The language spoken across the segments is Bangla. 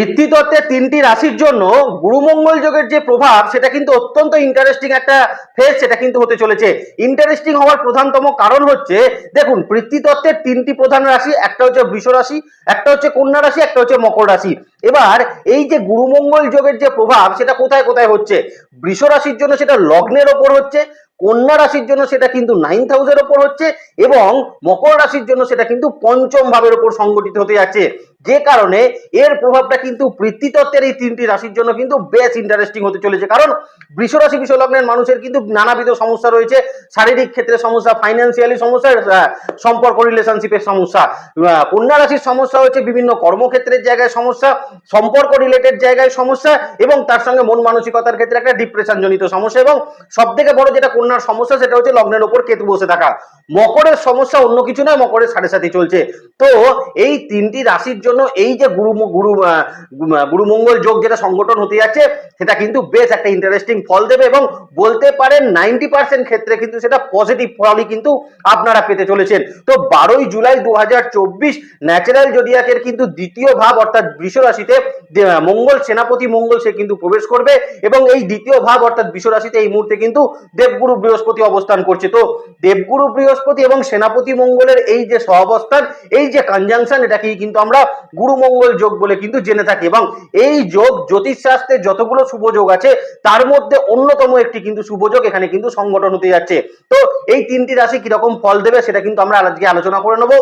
বৃত্তিতত্ত্বের তিনটি রাশির জন্য গুরুমঙ্গল যোগের যে প্রভাব, সেটা কিন্তু অত্যন্ত ইন্টারেস্টিং একটা ফেজ সেটা কিন্তু হতে চলেছে। ইন্টারেস্টিং হওয়ার প্রধানতম কারণ হচ্ছে, দেখুন বৃত্তিতত্ত্বের তিনটি প্রধান রাশি, একটা হচ্ছে বৃষ রাশি, একটা হচ্ছে কন্যা রাশি, একটা হচ্ছে মকর রাশি। এবার, এই যে গুরুমঙ্গল যোগের যে প্রভাব, সেটা কোথায় কোথায় হচ্ছে? বৃষ রাশির জন্য সেটা লগ্নের ওপর হচ্ছে, কন্যা রাশির জন্য সেটা কিন্তু নাইন হাউসের ওপর হচ্ছে, এবং মকর রাশির জন্য সেটা কিন্তু পঞ্চম ভাবের ওপর সংগঠিত হতে যাচ্ছে। যে কারণে এর প্রভাবটা কিন্তু বৃত্তিতত্ত্বের এই তিনটি রাশির জন্য কিন্তু বেশ ইন্টারেস্টিং হতে চলেছে। কারণ বৃষ রাশি, বিষ লগ্নের মানুষের কিন্তু নানাবিধ সমস্যা রয়েছে। শারীরিক ক্ষেত্রে সমস্যা ফাইন্যান্সিয়ালি সমস্যা সম্পর্ক রিলেশনশিপের সমস্যা। কন্যা রাশির সমস্যা হচ্ছে বিভিন্ন কর্মক্ষেত্রের জায়গায় সমস্যা, সম্পর্ক রিলেটেড জায়গায় সমস্যা এবং তার সঙ্গে মন মানসিকতার ক্ষেত্রে একটা ডিপ্রেশন জনিত সমস্যা এবং সব থেকে বড় যেটা কন্যার সমস্যা সেটা হচ্ছে লগ্নের ওপর কেতু বসে থাকা। মকরের সমস্যা অন্য কিছু নয়, মকরের সাড়ে সাথে চলছে। তো এই তিনটি রাশির জন্য এই যে গুরু গুরু গুরুমঙ্গল যোগ যেটা সংগঠন হতে যাচ্ছে, সেটা কিন্তু বেশ একটা ইন্টারেস্টিং ফল দেবে এবং বলতে পারেন নাইনটি পার্সেন্ট ক্ষেত্রে কিন্তু সেটা পজিটিভ ফলই কিন্তু আপনারা পেতে চলেছেন। তো বারোই জুলাই দু হাজার চব্বিশ ন্যাচারাল জোডিয়াকের কিন্তু দ্বিতীয় ভাব অর্থাৎ বৃষ রাশিতে মঙ্গল সেনাপতি মঙ্গল সে কিন্তু প্রবেশ করবে এবং এই দ্বিতীয় ভাব অর্থাৎ বৃষ রাশিতে এই মুহূর্তে কিন্তু দেবগুরু বৃহস্পতি অবস্থান করছে। তো দেবগুরু বৃহস্পতি এবং সেনাপতি মঙ্গলের এই যে সহাবস্থান, এই যে কনজাংশন এটাকেই কিন্তু আমরা গুরু মঙ্গল যোগ বলে কিন্তু জেনে থাকি এবং এই যোগ জ্যোতিষশাস্ত্রে যতগুলো শুভ যোগ আছে, তার মধ্যে অন্যতম একটি কিন্তু শুভ যোগ এখানে কিন্তু সংগঠন হতে যাচ্ছে। তো এই তিনটি রাশি কীরকম ফল দেবে সেটা কিন্তু আমরা আজকে আলোচনা করে নেব।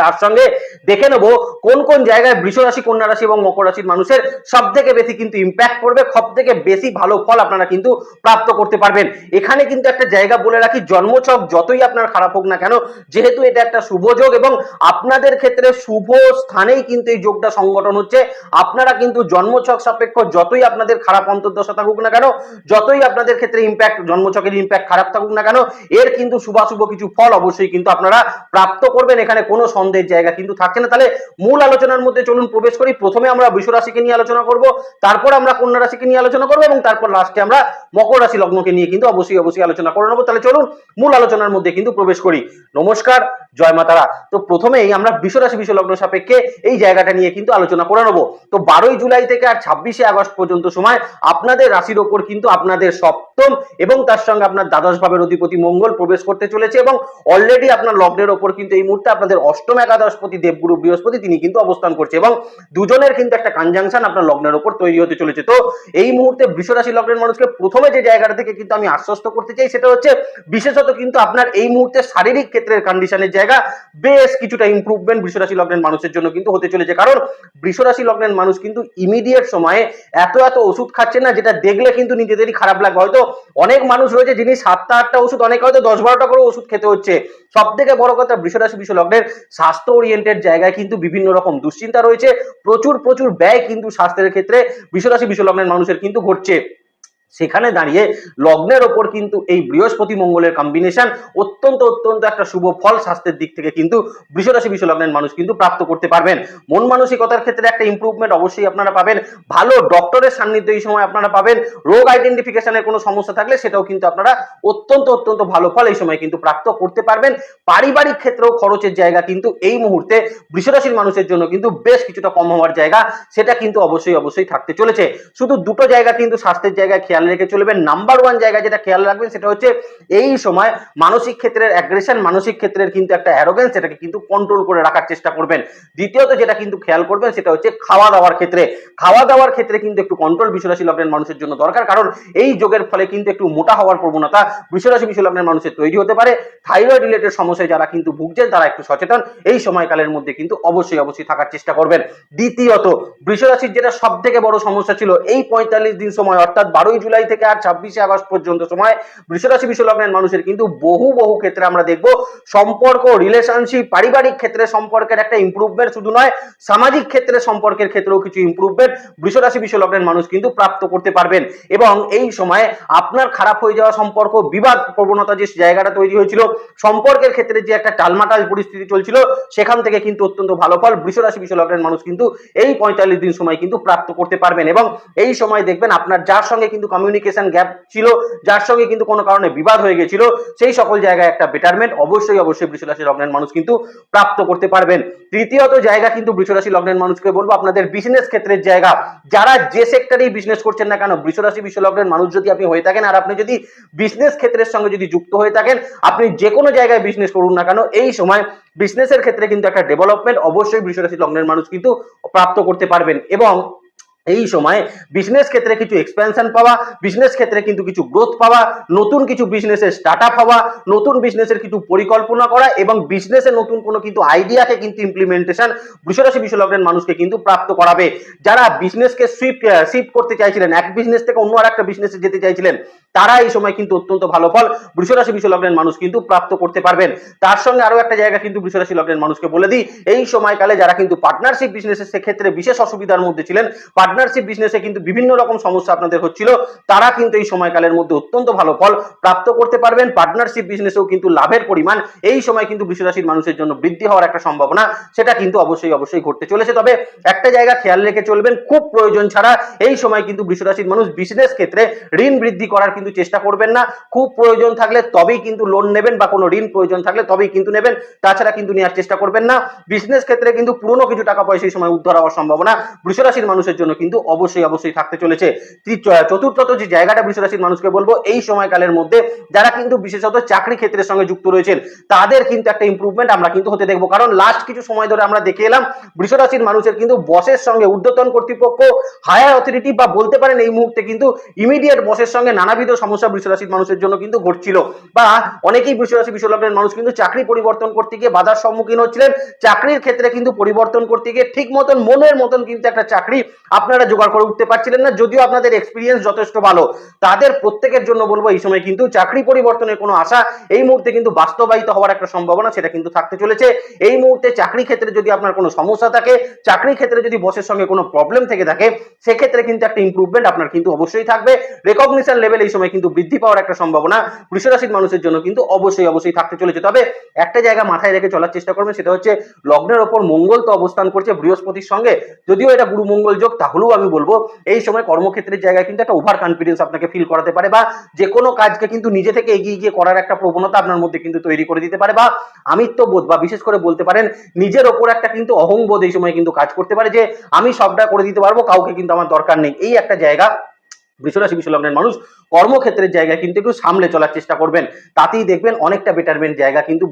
তার সঙ্গে দেখে নেব কোন কোন জায়গায় বৃষ রাশি, কন্যা রাশি এবং মকর রাশির মানুষের সব থেকে বেশি কিন্তু ইম্প্যাক্ট করবে সব থেকে বেশি ভালো ফল আপনারা কিন্তু প্রাপ্ত করতে পারবেন। এখানে কিন্তু একটা জায়গা বলে রাখি, জন্মছক যতই আপনার খারাপ হোক না কেন, যেহেতু এটা একটা শুভ যোগ এবং আপনাদের ক্ষেত্রে শুভ স্থানেই কিন্তু এই যোগটা সংগঠন হচ্ছে। আপনারা কিন্তু জন্মছক সাপেক্ষ যতই আপনাদের খারাপ অন্তর্দশা থাকুক না কেন, যতই আপনাদের ক্ষেত্রে ইম্প্যাক্ট জন্মছকের ইম্প্যাক্ট খারাপ থাকুক না কেন, এর কিন্তু শুভাশুভ কিছু ফল অবশ্যই কিন্তু আপনারা প্রাপ্ত করবেন। এখানে কোনো সন্দেহের জায়গা কিন্তু থাকছে না। তাহলে মূল আলোচনার মধ্যে চলুন প্রবেশ করি। প্রথমে আমরা বিশ্ব রাশিকে নিয়ে আলোচনা করব, তারপর আমরা কন্যা রাশিকে নিয়ে আলোচনা করব এবং তারপর লাস্টে আমরা মকর রাশি লগ্নকে নিয়ে কিন্তু অবশ্যই অবশ্যই আলোচনা করে নেব। তাহলে চলুন মূল আলোচনার মধ্যে কিন্তু প্রবেশ করি। নমস্কার জয় মাতারা তো প্রথমেই আমরা বিশ্বরাশি রাশি বিষ লগ্ন সাপেক্ষে এই জায়গাটা নিয়ে কিন্তু আলোচনা করে নেব। তো বারোই জুলাই থেকে আর ছাব্বিশে আগস্ট পর্যন্ত সময় আপনাদের রাশির ওপর কিন্তু আপনাদের সপ্তম এবং তার সঙ্গে আপনার দ্বাদশ ভাবের অধিপতি মঙ্গল প্রবেশ করতে চলেছে এবং অলরেডি আপনার লগ্নের ওপর কিন্তু এই মুহূর্তে আপনাদের অষ্টম একাদশপতি দেবগুরু বৃহস্পতি তিনি কিন্তু অবস্থান করছে এবং দুজনের কিন্তু একটা কনজাংশন আপনার লগ্নের ওপর তৈরি হতে চলেছে। তো এই মুহূর্তে বৃষ রাশি লগ্নের মানুষকে প্রথমে যে জায়গাটা থেকে কিন্তু আমি আশ্বস্ত করতে চাই সেটা হচ্ছে বিশেষত কিন্তু আপনার এই মুহূর্তে শারীরিক ক্ষেত্রের কন্ডিশনের জায়গা বেশ কিছুটা ইমপ্রুভমেন্ট বৃষরাশি লগ্নের মানুষের জন্য কিন্তু হতে চলেছে। কারণ বৃষরাশি লগ্নের মানুষ কিন্তু ইমিডিয়েট সময়ে এত এত ওষুধ খাচ্ছে না, যেটা দেখলে কিন্তু নিজেদেরই খারাপ লাগবে। হয়তো অনেক মানুষ রয়েছে যিনি সাতটা আটটা ওষুধ, অনেক হয়তো দশ বারোটা করে ওষুধ খেতে হচ্ছে। সব থেকে বড় কথা বৃষরাশি বিষ লগ্নের স্বাস্থ্য ওরিয়েন্টেড জায়গায় কিন্তু বিভিন্ন রকম দুশ্চিন্তা রয়েছে। প্রচুর প্রচুর ব্যয় কিন্তু স্বাস্থ্যের ক্ষেত্রে বৃষরাশি বিষ লগ্নের মানুষের কিন্তু ঘটছে। সেখানে দাঁড়িয়ে লগ্নের ওপর কিন্তু এই বৃহস্পতি মঙ্গলের কম্বিনেশন অত্যন্ত অত্যন্ত একটা শুভ ফল স্বাস্থ্যের দিক থেকে কিন্তু বৃষরাশি বিষ লগ্নের মানুষ কিন্তু প্রাপ্ত করতে পারবেন। মন মানসিকতার ক্ষেত্রে একটা ইমপ্রুভমেন্ট অবশ্যই আপনারা পাবেন। ভালো ডক্টরের সান্নিধ্য এই সময় আপনারা পাবেন। রোগ আইডেন্টিফিকেশনের কোনো সমস্যা থাকলে সেটাও কিন্তু আপনারা অত্যন্ত অত্যন্ত ভালো ফল এই সময় কিন্তু প্রাপ্ত করতে পারবেন। পারিবারিক ক্ষেত্রেও খরচের জায়গা কিন্তু এই মুহূর্তে বৃষরাশির মানুষের জন্য কিন্তু বেশ কিছুটা কম হওয়ার জায়গা, সেটা কিন্তু অবশ্যই অবশ্যই থাকতে চলেছে। শুধু দুটো জায়গা কিন্তু স্বাস্থ্যের জায়গায় খেয়াল রেখে চলবেন। নাম্বার ওয়ান জায়গা যেটা খেয়াল রাখবেন সেটা হচ্ছে এই সময় মানসিক ক্ষেত্রের অ্যাগ্রেশন মানসিক ক্ষেত্রের কিন্তু একটা অ্যারোগেন্স সেটাকে কিন্তু কন্ট্রোল করে রাখার চেষ্টা করবেন। দ্বিতীয়ত যেটা কিন্তু খেয়াল করবেন সেটা হচ্ছে খাওয়া দাওয়ার ক্ষেত্রে। খাওয়া দাওয়ার ক্ষেত্রে কিন্তু একটু কন্ট্রোল বিশ্বরাশি লগ্নের মানুষের জন্য দরকার। কারণ এই যোগের ফলে কিন্তু একটু মোটা হওয়ার প্রবণতা বিশ্বরাশি বিশ্ব লগ্নের মানুষের তৈরি হতে পারে। থাইরয়েড রিলেটেড সমস্যায় যারা কিন্তু ভুগছেন, তারা একটু সচেতন। এই সময়কালের মধ্যে কিন্তু অবশ্যই অবশ্যই থাকার চেষ্টা করবেন। দ্বিতীয়ত, বৃষরাশির যেটা সব থেকে বড় সমস্যা ছিল, এই পঁয়তাল্লিশ দিন সময়, অর্থাৎ বারোই জুলাই থেকে আর ছাব্বিশে আগস্ট পর্যন্ত সময় বৃষরাশি বিশ্ব লগ্নের মানুষের কিন্তু বহু বহু ক্ষেত্রে আমরা দেখব সম্পর্ক রিলেশনশিপ পারিবারিক ক্ষেত্রে সম্পর্কের একটা ইমপ্রুভমেন্ট শুধু নয়, সামাজিক ক্ষেত্রে সম্পর্কের ক্ষেত্রেও কিছু ইমপ্রুভমেন্ট বৃষরাশি বিশ্ব লগ্নের মানুষ কিন্তু প্রাপ্ত করতে পারবেন। এবং এই সময় আপনার খারাপ হয়ে যাওয়া সম্পর্ক, বিবাদ প্রবণতা যে জায়গাটা তৈরি হয়েছিল, সম্পর্কের ক্ষেত্রে যে একটা টালমাটাল পরিস্থিতি চলছিল, সেখান থেকে কিন্তু অত্যন্ত ভালো ফল বৃষরাশি বিশ্ব লগ্নের মানুষ কিন্তু এই পঁয়তাল্লিশ দিন সময় কিন্তু প্রাপ্ত করতে পারবেন। এবং এই সময় দেখবেন আপনার যার সঙ্গে কিন্তু কমিউনিকেশন গ্যাপ ছিল, যার সঙ্গে কিন্তু কোনো কারণে বিবাদ হয়ে গেছিল, সেই সকল জায়গায় একটা বেটারমেন্ট অবশ্যই অবশ্যই বৃষরাশি লগ্নের মানুষ কিন্তু প্রাপ্ত করতে পারবেন। তৃতীয়ত জায়গা কিন্তু বৃষরাশি লগ্নের মানুষকে বলব, আপনাদের বিজনেস ক্ষেত্রের জায়গা। যারা যে সেক্টরেই বিজনেস করছেন না কেন, বৃষরাশি বিশ্ব লগ্নের মানুষ যদি আপনি হয়ে থাকেন, আর আপনি যদি বিজনেস ক্ষেত্রের সঙ্গে যদি যুক্ত হয়ে থাকেন, আপনি যে কোনো জায়গায় বিজনেস করুন না কেন, এই সময় বিজনেসের ক্ষেত্রে কিন্তু একটা ডেভেলপমেন্ট অবশ্যই বৃষরাশি লগ্নের মানুষ কিন্তু প্রাপ্ত করতে পারবেন। এবং এই সময় বিজনেস ক্ষেত্রে কিছু এক্সপেনশন পাওয়া বিজনেস ক্ষেত্রে কিন্তু কিছু গ্রোথ পাওয়া, নতুন কিছু বিজনেসের স্টার্ট আপ হওয়া, নতুন বিজনেসের কিছু পরিকল্পনা করা এবং বিজনেসের নতুন কোনো কিন্তু আইডিয়াকে কিন্তু ইমপ্লিমেন্টেশন বৃষরাশি বিশ্বলগ্নের মানুষকে কিন্তু প্রাপ্ত করাবে। যারা বিজনেসকে সুইফট শিফট করতে চাইছিলেন, এক বিজনেস থেকে অন্য আর একটা বিজনেসে যেতে চাইছিলেন, তারা এই সময় কিন্তু অত্যন্ত ভালো ফল বৃষরাশি বিশ্বলগ্নের মানুষ কিন্তু প্রাপ্ত করতে পারবেন। তার সঙ্গে আরও একটা জায়গা কিন্তু বৃষরাশি লগ্নের মানুষকে বলে দিই, এই সময়কালে যারা কিন্তু পার্টনারশিপ বিজনেসের সেক্ষেত্রে বিশেষ অসুবিধার মধ্যে ছিলেন পার্টনারশিপ বিজনেসে কিন্তু বিভিন্ন রকম সমস্যা আপনাদের হচ্ছিল। তারা কিন্তু এই সময়কালের মধ্যে অত্যন্ত ভালো ফল প্রাপ্ত করতে পারবেন। পার্টনারশিপ বিজনেসেও কিন্তু লাভের পরিমাণ এই সময় কিন্তু বৃষরাশির মানুষের জন্য বৃদ্ধি হওয়ার একটা সম্ভাবনা, সেটা কিন্তু অবশ্যই অবশ্যই ঘটতে চলেছে। তবে একটা জায়গা খেয়াল রেখে চলবেন, খুব প্রয়োজন ছাড়া এই সময় কিন্তু বৃষরাশির মানুষ বিজনেস ক্ষেত্রে ঋণ বৃদ্ধি করার কিন্তু চেষ্টা করবেন না। খুব প্রয়োজন থাকলে তবেই কিন্তু লোন নেবেন বা কোনো ঋণ প্রয়োজন থাকলে তবেই কিন্তু নেবেন। তাছাড়া কিন্তু নেওয়ার চেষ্টা করবেন না। বিজনেস ক্ষেত্রে কিন্তু পুরনো কিছু টাকা পয়সা এই সময় উদ্ধার হওয়ার সম্ভাবনা বৃষরাশির মানুষের জন্য কিন্তু অবশ্যই অবশ্যই থাকতে চলেছে। চতুর্থত যে জায়গাটা বৃষরাশির মানুষকে বলব, এই সময়কালের মধ্যে যারা কিন্তু বিশেষত চাকরি ক্ষেত্রের সঙ্গে যুক্ত রয়েছেন, তাদের কিন্তু একটা ইমপ্রুভমেন্ট আমরা কিন্তু হতে দেখব। কারণ লাস্ট কিছু সময় ধরে আমরা দেখে এলাম, বৃষরাশির মানুষের কিন্তু বসের সঙ্গে, ঊর্ধ্বতন কর্তৃপক্ষ হায়ার অথরিটি বা বলতে পারেন এই মুহূর্তে কিন্তু ইমিডিয়েট বসের সঙ্গে নানাবিধ সমস্যা বৃষরাশির মানুষের জন্য কিন্তু ঘটছিল। বা অনেকেই বৃষরাশি বিশ্বলগ্নের মানুষ কিন্তু চাকরি পরিবর্তন করতে গিয়ে বাধার সম্মুখীন হচ্ছিলেন। চাকরির ক্ষেত্রে কিন্তু পরিবর্তন করতে গিয়ে ঠিক মতন, মনের মতন কিন্তু একটা চাকরি আপনারা জোগাড় করে উঠতে পারছিলেন না, যদিও আপনাদের এক্সপিরিয়েন্স যথেষ্ট ভালো। তাদের প্রত্যেকের জন্য বলব, এই সময় কিন্তু চাকরি পরিবর্তনের কোনো আশা এই মুহূর্তে কিন্তু বাস্তবায়িত হওয়ার একটা সম্ভাবনা সেটা কিন্তু থাকতে চলেছে। এই মুহূর্তে চাকরি ক্ষেত্রে যদি আপনার কোনো সমস্যা থাকে, চাকরি ক্ষেত্রে যদি বসের সঙ্গে কোনো প্রবলেম থেকে থাকে, সেক্ষেত্রে কিন্তু একটা ইমপ্রুভমেন্ট আপনার কিন্তু অবশ্যই থাকবে। রেকগনিশন লেভেল এই সময় কিন্তু বৃদ্ধি পাওয়ার একটা সম্ভাবনা বৃষরাশির মানুষের জন্য কিন্তু অবশ্যই অবশ্যই থাকতে চলেছে। তবে একটা জায়গা মাথায় রেখে চলার চেষ্টা করবেন, সেটা হচ্ছে লগ্নের ওপর মঙ্গল তো অবস্থান করছে বৃহস্পতির সঙ্গে। যদিও এটা গুরু মঙ্গল যোগ তাহলেও আমি বলব, এই সময় কর্মক্ষেত্রের জায়গায় কিন্তু একটা ওভার কনফিডেন্স আপনাকে ফিল করাতে পারে বা যে কোনো কাজকে কিন্তু নিজে থেকে এগিয়ে গিয়ে করার একটা প্রবণতা আপনার মধ্যে কিন্তু তৈরি করে দিতে পারে বা আমিত্ববোধ বা বিশেষ করে বলতে পারেন নিজের ওপর একটা কিন্তু অহংবোধ এই সময় কিন্তু কাজ করতে পারে যে আমি সবটা করে দিতে পারব, কাউকে কিন্তু আমার দরকার নেই। এই একটা জায়গা, বৃষরাশি বিশ্বলগ্নের মানুষ কর্মক্ষেত্রের জায়গায় কিন্তু একটু সামলে চলার চেষ্টা করবেন। তাতেই দেখবেন অনেকটা বেটারমেন্ট জায়গা কিন্তু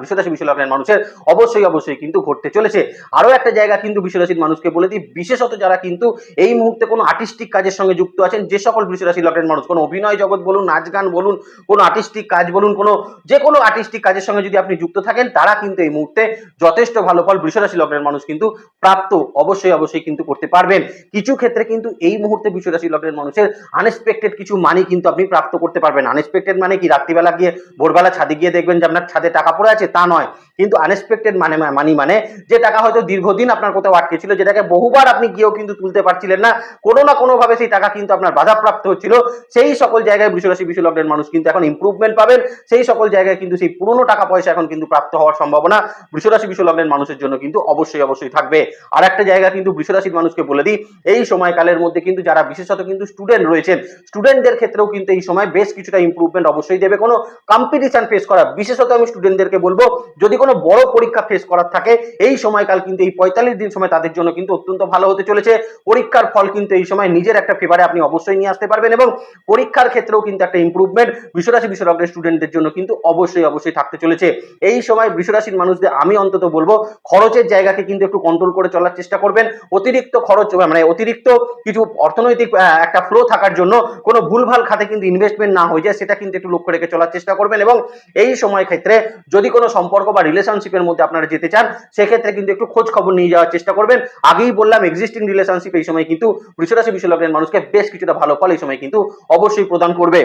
বৃষরাশি বিশ্বলগ্নের মানুষের অবশ্যই অবশ্যই কিন্তু ঘটতে চলেছে। আরও একটা জায়গা কিন্তু বৃষরাশির মানুষকে বলে দিই, বিশেষত যারা কিন্তু এই মুহূর্তে কোনো আর্টিস্টিক কাজের সঙ্গে যুক্ত আছেন, যে সকল বৃষরাশি লগ্নের মানুষ, কোনো অভিনয় জগৎ বলুন, নাচ গান বলুন, কোনো আর্টিস্টিক কাজ বলুন, কোনো যে কোনো আর্টিস্টিক কাজের সঙ্গে যদি আপনি যুক্ত থাকেন, তারা কিন্তু এই মুহূর্তে যথেষ্ট ভালো ফল বৃষরাশি লগ্নের মানুষ কিন্তু প্রাপ্ত, অবশ্যই অবশ্যই কিন্তু করতে পারবেন। কিছু ক্ষেত্রে কিন্তু এই মুহূর্তে বৃষরাশি লগ্নের মানুষের আনএক্সপেক্টেড কিছু মানি কিন্তু আপনি প্রাপ্ত করতে পারবেন। আনএক্সপেক্টেড মানে কি? রাত্রিবেলা গিয়ে, ভোরবেলা ছাদে গিয়ে দেখবেন যে আপনার ছাদে টাকা পড়ে আছে? তা নয়। কিন্তু আনএক্সপেক্টেড মানে মানি মানে যে টাকা হয়তো দীর্ঘদিন আপনার কোথাও আটকে ছিল, যেটাকে বহুবার আপনি গিয়েও কিন্তু তুলতে পারছিলেন না, কোনো না কোনো ভাবে সেই টাকা কিন্তু আপনার বাধাপ্রাপ্ত হচ্ছিল। সেই সকল জায়গায় বৃষরাশি বিশ্বলগ্নের মানুষ কিন্তু এখন ইমপ্রুভমেন্ট পাবেন। সেই সকল জায়গায় কিন্তু সেই পুরনো টাকা পয়সা এখন কিন্তু প্রাপ্ত হওয়ার সম্ভাবনা বৃষরাশি বিশ্বলগ্নের মানুষের জন্য কিন্তু অবশ্যই অবশ্যই থাকবে। আর একটা জায়গা কিন্তু বৃষরাশির মানুষকে বলে দিই, এই সময়কালের মধ্যে কিন্তু যারা বিশেষত কিন্তু স্টুডেন্ট রয়েছেন স্টুডেন্টদের ক্ষেত্রেও কিন্তু এই সময় বেশ কিছুটা ইমপ্রুভমেন্ট অবশ্যই দেবে। কোনো কম্পিটিশন ফেস করা, বিশেষত আমি স্টুডেন্টদেরকে বলব, যদি কোনো বড় পরীক্ষা ফেস করার থাকে, এই সময়কাল কিন্তু এই পঁয়তাল্লিশ দিন সময় তাদের জন্য কিন্তু অত্যন্ত ভালো হতে চলেছে। পরীক্ষার ফল কিন্তু এই সময় নিজের একটা ফেভারে আপনি অবশ্যই নিয়ে আসতে পারবেন এবং পরীক্ষার ক্ষেত্রেও কিন্তু একটা ইমপ্রুভমেন্ট বিশ্বরাশি বিশ্বলগ্নের স্টুডেন্টদের জন্য কিন্তু অবশ্যই অবশ্যই থাকতে চলেছে। এই সময় বৃষরাশির মানুষদের আমি অন্তত বলব, খরচের জায়গাকে কিন্তু একটু কন্ট্রোল করে চলার চেষ্টা করবেন। অতিরিক্ত খরচ মানে অতিরিক্ত কিছু অর্থনৈতিক একটা ফ্লো থাকার জন্য কোনো ভুলভাল খাতে কিন্তু ইনভেস্টমেন্ট না হয়ে যায়, সেটা কিন্তু একটু লক্ষ্য রেখে চলার চেষ্টা করবেন এবং এই সময় ক্ষেত্রে যদি কোনো সম্পর্ক বা রিলেশনশিপের মধ্যে আপনারা যেতে চান, সেক্ষেত্রে কিন্তু একটু খোঁজ খবর নিয়ে যাওয়ার চেষ্টা করবেন। আগেই বললাম এক্সিস্টিং রিলেশনশিপ এই সময় কিন্তু বৃষরাশি বিশ্বলগ্নের মানুষকে বেশ কিছুটা ভালো ফল এই সময় কিন্তু অবশ্যই প্রদান করবে।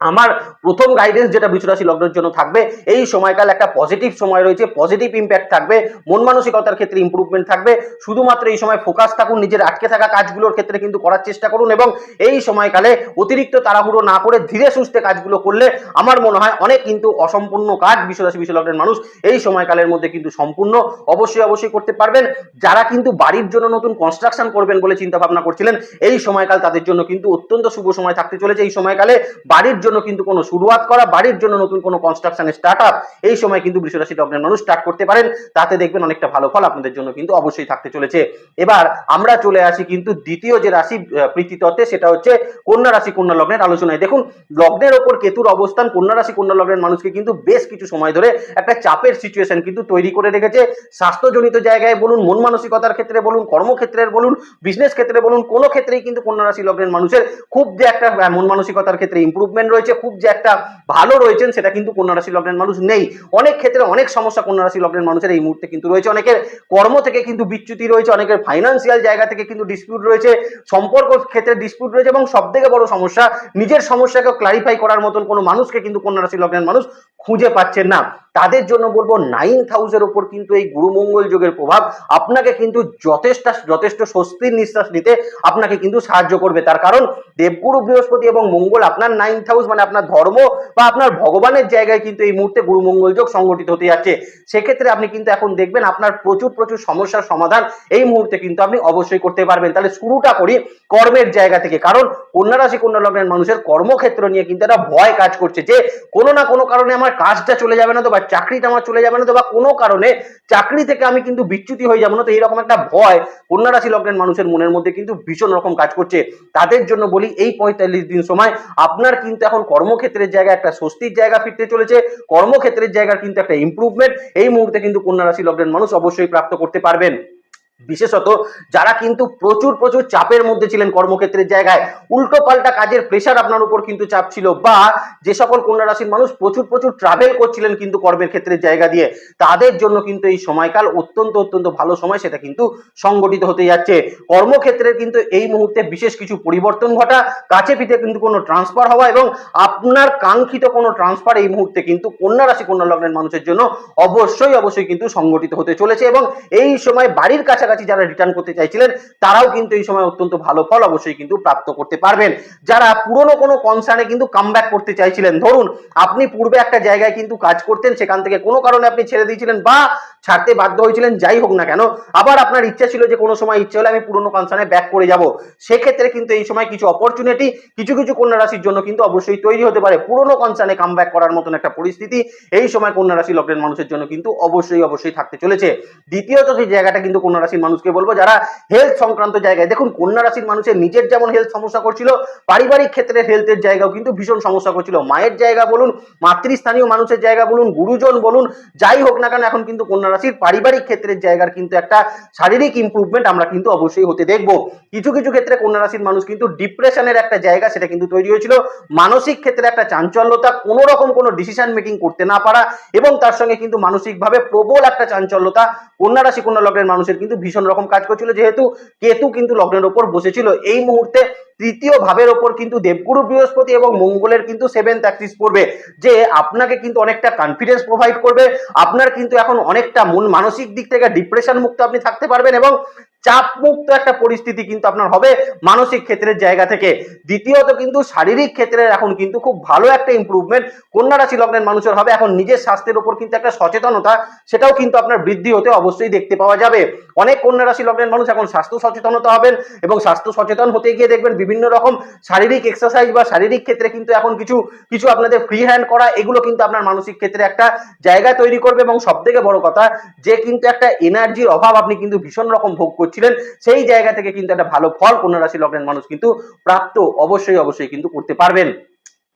আমার প্রথম গাইডেন্স যেটা বৃষরাশি লগ্নের জন্য থাকবে, এই সময়কাল একটা পজিটিভ সময় রয়েছে পজিটিভ ইম্প্যাক্ট থাকবে, মন মানসিকতার ক্ষেত্রে ইম্প্রুভমেন্ট থাকবে, শুধুমাত্র এই সময় ফোকাস থাকুন, নিজের আটকে থাকা কাজগুলোর ক্ষেত্রে কিন্তু করার চেষ্টা করুন এবং এই সময়কালে অতিরিক্ত তাড়াহুড়ো না করে ধীরে সুস্থে কাজগুলো করলে আমার মনে হয় অনেক কিন্তু অসম্পূর্ণ কাজ বিশ্বরাশি বিশ্ব লগ্নের মানুষ এই সময়কালের মধ্যে কিন্তু সম্পূর্ণ অবশ্যই অবশ্যই করতে পারবেন। যারা কিন্তু বাড়ির জন্য নতুন কনস্ট্রাকশন করবেন বলে চিন্তা ভাবনা করছিলেন, এই সময়কাল তাদের জন্য কিন্তু অত্যন্ত শুভ সময় থাকতে চলেছে। এই সময়কালে বাড়ির জন্য কিন্তু কোনো শুরুয়াত করা, বাড়ির জন্য নতুন কোনো কনস্ট্রাকশনের স্টার্ট আপ এই সময় কিন্তু বৃষরাশি লগ্নের মানুষ স্টার্ট করতে পারেন। তাতে দেখবেন অনেকটা ভালো ফল আপনাদের জন্য কিন্তু অবশ্যই থাকতে চলেছে। এবার আমরা চলে আসি কিন্তু দ্বিতীয় যে রাশি প্রীতিতত্ত্বে, সেটা হচ্ছে কন্যা রাশি, কন্যা লগ্নের আলোচনায়। দেখুন, লগ্নের ওপর কেতুর অবস্থান কন্যা রাশি, কন্যা লগ্নের মানুষকে কিন্তু বেশ কিছু সময় ধরে একটা চাপের সিচুয়েশন কিন্তু তৈরি করে রেখেছে। স্বাস্থ্যজনিত জায়গায় বলুন, মন মানসিকতার ক্ষেত্রে বলুন, কর্মক্ষেত্রের বলুন বিজনেস ক্ষেত্রে বলুন, কোনো ক্ষেত্রেই কিন্তু কন্যা রাশি লগ্নের মানুষের খুব যে একটা মন মানসিকতার ক্ষেত্রে ইম্প্রুভমেন্ট রয়েছে। খুব যে একটা ভালো রয়েছেন, সেটা কিন্তু কন্যা রাশি লগ্নের মানুষ নেই। অনেক ক্ষেত্রে অনেক সমস্যা কন্যা রাশি লগ্নের মানুষের এই মুহূর্তে কিন্তু রয়েছে। অনেকের কর্ম থেকে কিন্তু বিচ্যুতি রয়েছে, অনেকের ফাইন্যান্সিয়াল জায়গা থেকে কিন্তু ডিসপিউট রয়েছে, সম্পর্ক ক্ষেত্রে ডিসপিউট রয়েছে এবং সব থেকে বড় সমস্যা, নিজের সমস্যাকে ক্লারিফাই করার মতন কোনো মানুষকে কিন্তু কন্যা রাশি লগ্নের মানুষ খুঁজে পাচ্ছেন না। তাদের জন্য বলব নাইন হাউসের ওপর কিন্তু এই গুরুমঙ্গল যোগের প্রভাব আপনাকে কিন্তু যথেষ্ট যথেষ্ট স্বস্তির নিঃশ্বাস নিতে আপনাকে কিন্তু সাহায্য করবে। তার কারণ দেবগুরু বৃহস্পতি এবং মঙ্গল আপনার নাইন্থ হাউস মানে আপনার ধর্ম বা আপনার ভগবানের জায়গায় কিন্তু এই মুহূর্তে গুরু মঙ্গল যোগ সংগঠিত হতে যাচ্ছে। সেক্ষেত্রে আপনি কিন্তু এখন দেখবেন আপনার প্রচুর প্রচুর সমস্যার সমাধান এই মুহূর্তে কিন্তু আপনি অবশ্যই করতে পারবেন। তাহলে শুরুটা করি কর্মের জায়গা থেকে। কারণ কন্যা রাশি, কন্যা লগ্নের মানুষের কর্মক্ষেত্র নিয়ে কিন্তু একটা ভয় কাজ করছে যে কোনো না কোনো কারণে আমার কাজটা চলে যাবে না তো বা চাকরিটা আমার চলে যাবে না তো বা কোনো কারণে চাকরি থেকে আমি কিন্তু বিচ্যুতি হয়ে যাব না তো এইরকম একটা ভয় কন্যা রাশি লগ্নের মানুষের মনের মধ্যে কিন্তু ভীষণ রকম কাজ করছে। তাদের জন্য বলি এই পঁয়তাল্লিশ দিন সময়। আপনার কিন্তু এখন কর্মক্ষেত্রের জায়গায় একটা স্বস্তির জায়গা ফিরতে চলেছে। কর্মক্ষেত্রের জায়গার কিন্তু একটা ইম্প্রুভমেন্ট এই মুহূর্তে কিন্তু কন্যা রাশি লগ্নের মানুষ অবশ্যই প্রাপ্ত করতে পারবেন। বিশেষত যারা কিন্তু প্রচুর প্রচুর চাপের মধ্যে ছিলেন কর্মক্ষেত্রের জায়গায়, উল্টো পাল্টা কাজের প্রেশার আপনার উপর কিন্তু চাপ ছিল বা যে সকল কন্যা রাশির মানুষ প্রচুর প্রচুর ট্রাভেল করছিলেন কিন্তু কর্মের ক্ষেত্রের জায়গা দিয়ে, তাদের জন্য কিন্তু এই সময়কাল অত্যন্ত অত্যন্ত ভালো সময় সেটা কিন্তু সংগঠিত হতে যাচ্ছে। কর্মক্ষেত্রের কিন্তু এই মুহূর্তে বিশেষ কিছু পরিবর্তন ঘটা, কাছে পিঠে কিন্তু কোনো ট্রান্সফার হওয়া এবং আপনার কাঙ্ক্ষিত কোনো ট্রান্সফার এই মুহূর্তে কিন্তু কন্যা রাশি, কন্যা লগ্নের মানুষের জন্য অবশ্যই অবশ্যই কিন্তু সংগঠিত হতে চলেছে এবং এই সময় বাড়ির কাছাকাছি যারা রিটার্ন করতে চাইছিলেন, তারাও কিন্তু এই সময় অত্যন্ত ভালো ফল অবশ্যই কিন্তু প্রাপ্ত করতে পারবেন। যারা পুরনো কোনো কনসার্নে কিন্তু কামব্যাক করতে চাইছিলেন, ধরুন আপনি পূর্বে একটা জায়গায় কিন্তু কাজ করতেন, সেখান থেকে কোনো কারণে আপনি ছেড়ে দিয়েছিলেন বা ছাড়তে বাধ্য হয়েছিলেন, যাই হোক না কেন। আবার আপনার ইচ্ছা ছিল যে কোনো সময় ইচ্ছে হলে আমি পুরনো কনসার্নে ব্যাক করে যাব। সেক্ষেত্রে কিন্তু এই সময় কিছু অপরচুনিটি কিছু কিছু কন্যা রাশির জন্য কিন্তু অবশ্যই তৈরি হতে পারে। পুরনো কনসার্নে কাম করার মতন একটা পরিস্থিতি, এই সময় কন্যা রাশি লগ্নের মানুষের জন্য কিন্তু অবশ্যই অবশ্যই থাকতে চলেছে। দ্বিতীয়ত যে জায়গাটা কিন্তু কন্যা রাশির মানুষকে বলব, যারা হেলথ সংক্রান্ত জায়গায়, দেখুন কন্যা রাশির মানুষের নিজের যেমন হেলথ সমস্যা করছিল, পারিবারিক ক্ষেত্রে হেলথের জায়গাও কিন্তু ভীষণ সমস্যা করছিল। মায়ের জায়গা বলুন, মাতৃস্থানীয় মানুষের জায়গা বলুন, গুরুজন বলুন, যাই হোক না কেন, এখন কিন্তু কন্যা রাশির পারিবারিক ক্ষেত্রের জায়গার কিন্তু একটা শারীরিক ইমপ্রুভমেন্ট আমরা কিন্তু অবশ্যই হতে দেখব। কিছু কিছু ক্ষেত্রে কন্যা রাশির মানুষ কিন্তু ডিপ্রেশনের একটা জায়গা সেটা কিন্তু তৈরি হয়েছিল। মানসিক ক্ষেত্রে একটা চাঞ্চল্যতা কোনো রকম কোনো ডিসিশন মেকিং করতে না পারা এবং তার সঙ্গে কিন্তু মানসিকভাবে প্রবল একটা চাঞ্চল্যতা কন্যা রাশি, কন্যা লগ্নের মানুষের কিন্তু ভীষণ রকম কাজ করছিল। যেহেতু কেতু কিন্তু লগ্নের ওপর বসেছিল। এই মুহূর্তে তৃতীয় ভাবের ওপর কিন্তু দেবগুরু বৃহস্পতি এবং মঙ্গলের কিন্তু সেভেন্থ অ্যাক্সিস পড়বে, যে আপনাকে কিন্তু অনেকটা কনফিডেন্স প্রোভাইড করবে, আপনার কিন্তু এখন অনেকটা মন মানসিক দিক থেকে ডিপ্রেশন মুক্ত আপনি থাকতে পারবেন এবং চাপ মুক্ত একটা পরিস্থিতি কিন্তু আপনার হবে মানসিক ক্ষেত্রের জায়গা থেকে। দ্বিতীয়ত কিন্তু শারীরিক ক্ষেত্রে এখন কিন্তু খুব ভালো একটা ইম্প্রুভমেন্ট কন্যা রাশি লগ্নের মানুষের হবে। এখন নিজের স্বাস্থ্যের উপর কিন্তু একটা সচেতনতা, সেটাও কিন্তু আপনার বৃদ্ধি হতে অবশ্যই দেখতে পাওয়া যাবে। অনেক কন্যা রাশি লগ্নের মানুষ এখন স্বাস্থ্য সচেতনতা হবেন এবং স্বাস্থ্য সচেতন হতে গিয়ে দেখবেন বিভিন্ন রকম শারীরিক এক্সারসাইজ বা শারীরিক ক্ষেত্রে কিন্তু এখন কিছু কিছু আপনাদের ফ্রি হ্যান্ড করা, এগুলো কিন্তু আপনার মানসিক ক্ষেত্রে একটা জায়গা তৈরি করবে। এবং সব থেকে বড় কথা, যে কিন্তু একটা এনার্জির অভাব আপনি কিন্তু ভীষণ রকম ভোগ করছিলেন সেই জায়গা থেকে কিন্তু একটা ভালো ফল কন্যা রাশি লগ্নের মানুষ কিন্তু প্রাপ্ত অবশ্যই অবশ্যই কিন্তু করতে পারবেন।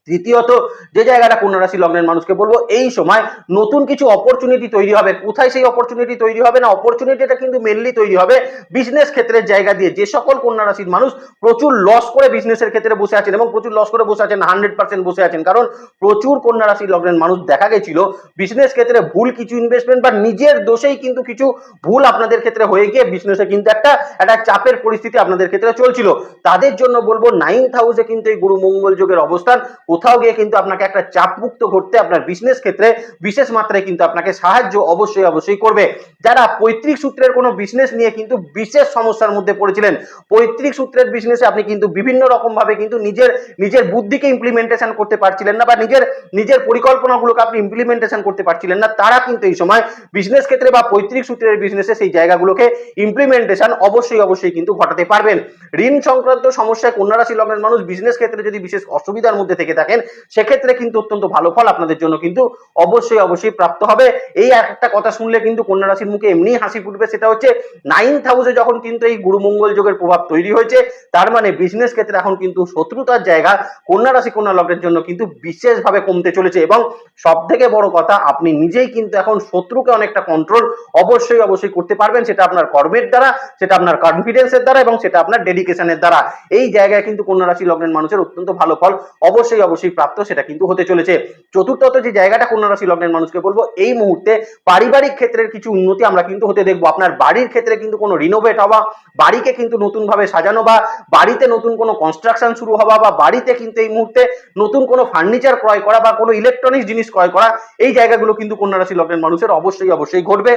তৃতীয়ত, যে জায়গাটা কন্যা রাশি লগ্নের মানুষকে বলব, এই সময় নতুন কিছু অপরচুনিটি তৈরি হবে। কোথায় সেই অপরচুনিটি তৈরি হবে না? অপরচুনিটিটা কিন্তু মেনলি তৈরি হবে বিজনেস ক্ষেত্রের জায়গা দিয়ে। যে সকল কন্যা রাশির মানুষ প্রচুর লস করে বিজনেসের ক্ষেত্রে বসে আছেন এবং প্রচুর লস করে বসে আছেন হান্ড্রেড পার্সেন্ট বসে আছেন। কারণ প্রচুর কন্যা রাশির লগ্নের মানুষ দেখা গেছিল বিজনেস ক্ষেত্রে ভুল কিছু ইনভেস্টমেন্ট বা নিজের দোষেই কিন্তু কিছু ভুল আপনাদের ক্ষেত্রে হয়ে গিয়ে বিজনেসে কিন্তু একটা একটা চাপের পরিস্থিতি আপনাদের ক্ষেত্রে চলছিল। তাদের জন্য বলব নাইন্থ হাউসে কিন্তু এই গুরু মঙ্গল যোগের অবস্থান। কোথাও গিয়ে কিন্তু আপনাকে একটা চাপ মুক্ত করতে আপনার বিজনেস ক্ষেত্রে বিশেষ মাত্রায় কিন্তু আপনাকে সাহায্য অবশ্যই অবশ্যই করবে। যারা পৈতৃক সূত্রের কোনো বিজনেস নিয়ে কিন্তু বিশেষ সমস্যার মধ্যে পড়েছিলেন, পৈতৃক সূত্রের বিজনেসে আপনি কিন্তু বিভিন্ন রকম ভাবে কিন্তু নিজের নিজের বুদ্ধিকে ইমপ্লিমেন্টেশন করতে পারছিলেন না বা নিজের নিজের পরিকল্পনাগুলোকে আপনি ইমপ্লিমেন্টেশন করতে পারছিলেন না, তারা কিন্তু এই সময় বিজনেস ক্ষেত্রে বা পৈতৃক সূত্রের বিজনেসে সেই জায়গাগুলোকে ইমপ্লিমেন্টেশন অবশ্যই অবশ্যই কিন্তু ঘটাতে পারবেন। ঋণ সংক্রান্ত সমস্যায় কন্যা রাশি লগ্নের মানুষ বিজনেস ক্ষেত্রে যদি বিশেষ অসুবিধার মধ্যে থেকে থাকেন, সেক্ষেত্রে কিন্তু অত্যন্ত ভালো ফল আপনাদের জন্য কিন্তু অবশ্যই অবশ্যই প্রাপ্ত হবে। এই একটা কথা শুনলে কিন্তু কন্যা রাশির মুখে এমনি হাসি ফুটবে, সেটা হচ্ছে নাইন হাউসে যখন কিন্তু এই গুরুমঙ্গল যোগের প্রভাব তৈরি হয়েছে, তার মানে বিজনেস ক্ষেত্রে এখন কিন্তু শত্রুতার জায়গা কন্যা রাশি, কন্যা লগ্নের জন্য কিন্তু বিশেষভাবে কমতে চলেছে। এবং সব থেকে বড় কথা, আপনি নিজেই কিন্তু এখন শত্রুকে অনেকটা কন্ট্রোল অবশ্যই অবশ্যই করতে পারবেন, সেটা আপনার কর্মের দ্বারা, সেটা আপনার কনফিডেন্সের দ্বারা এবং সেটা আপনার ডেডিকেশনের দ্বারা। এই জায়গায় কিন্তু কন্যা রাশি, লগ্নের মানুষের অত্যন্ত ভালো ফল অবশ্যই অবশ্যই প্রাপ্ত, সেটা কিন্তু হতে চলেছে। চতুর্থত যে জায়গাটা কন্যা রাশি লগ্নের মানুষকে বলব, এই মুহূর্তে পারিবারিক ক্ষেত্রের কিছু উন্নতি আমরা কিন্তু হতে দেখব। আপনার বাড়ির ক্ষেত্রে কিন্তু কোনো রিনোভেট হওয়া, বাড়িকে কিন্তু নতুন ভাবে সাজানো বা বাড়িতে নতুন কোনো কনস্ট্রাকশন শুরু হওয়া বা বাড়িতে কিন্তু এই মুহূর্তে নতুন কোনো ফার্নিচার ক্রয় করা বা কোনো ইলেকট্রনিক্স জিনিস ক্রয় করা, এই জায়গাগুলো কিন্তু কন্যা রাশি লগ্নের মানুষের অবশ্যই অবশ্যই ঘটবে।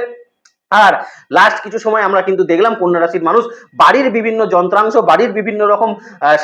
আর লাস্ট কিছু সময় আমরা কিন্তু দেখলাম কন্যা রাশির মানুষ বাড়ির বিভিন্ন যন্ত্রাংশ, বাড়ির বিভিন্ন রকম